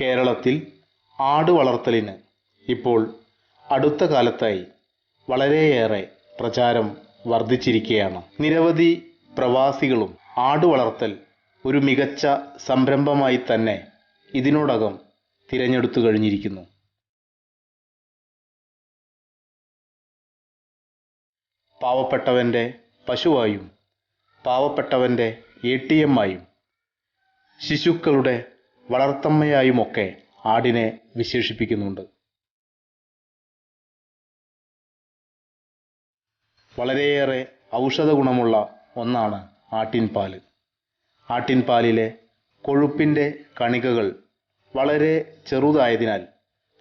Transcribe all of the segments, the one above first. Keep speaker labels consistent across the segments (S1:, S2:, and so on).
S1: കേരളത്തിൽ ആട് വളർത്തലിന് ഇപ്പോൾ അടുത്ത കാലത്തായി വളരെയേറെ പ്രചാരം വർദ്ധിച്ചിരിക്കുകയാണ്. നിരവധി പ്രവാസികളും ആട് വളർത്തൽ ഒരു മികച്ച സംരംഭമായി തന്നെ ഇതിനോടകം തിരഞ്ഞെടുത്തു കഴിഞ്ഞിരിക്കുന്നു. പാവപ്പെട്ടവന്റെ പശുവായും പാവപ്പെട്ടവന്റെ എ ടി ശിശുക്കളുടെ വളർത്തമ്മയായുമൊക്കെ ആടിനെ വിശേഷിപ്പിക്കുന്നുണ്ട്. വളരെയേറെ ഔഷധ ഗുണമുള്ള ഒന്നാണ് ആട്ടിൻപാൽ ആട്ടിൻപാലിലെ കൊഴുപ്പിന്റെ കണികകൾ വളരെ ചെറുതായതിനാൽ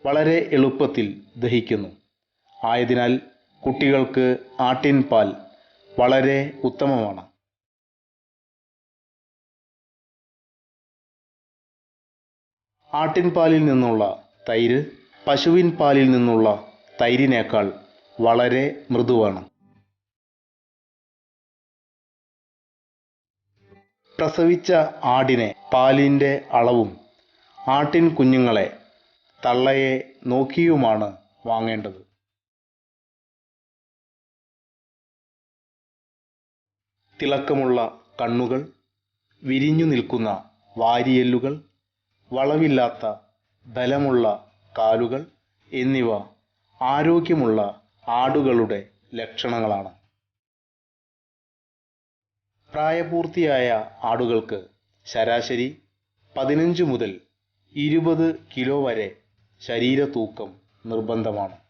S1: വളരെ എളുപ്പത്തിൽ ദഹിക്കുന്നു. ആയതിനാൽ കുട്ടികൾക്ക് ആട്ടിൻപാൽ വളരെ ഉത്തമമാണ്. ആട്ടിൻപാലിൽ നിന്നുള്ള തൈര് പശുവിൻ പാലിൽ നിന്നുള്ള തൈരിനേക്കാൾ വളരെ മൃദുവാണ്. പ്രസവിച്ച ആടിനെ പാലിന്റെ അളവും ആട്ടിൻ കുഞ്ഞുങ്ങളെ തള്ളയെ നോക്കിയുമാണ് വാങ്ങേണ്ടത്. തിളക്കമുള്ള കണ്ണുകൾ വിരിഞ്ഞു നിൽക്കുന്ന വാരിയെല്ലുകൾ വളവില്ലാത്ത ബലമുള്ള കാലുകൾ എന്നിവ ആരോഗ്യമുള്ള ആടുകളുടെ ലക്ഷണങ്ങളാണ്. പ്രായപൂർത്തിയായ ആടുകൾക്ക് ശരാശരി പതിനഞ്ച് മുതൽ ഇരുപത് കിലോ വരെ ശരീര തൂക്കം നിർബന്ധമാണ്.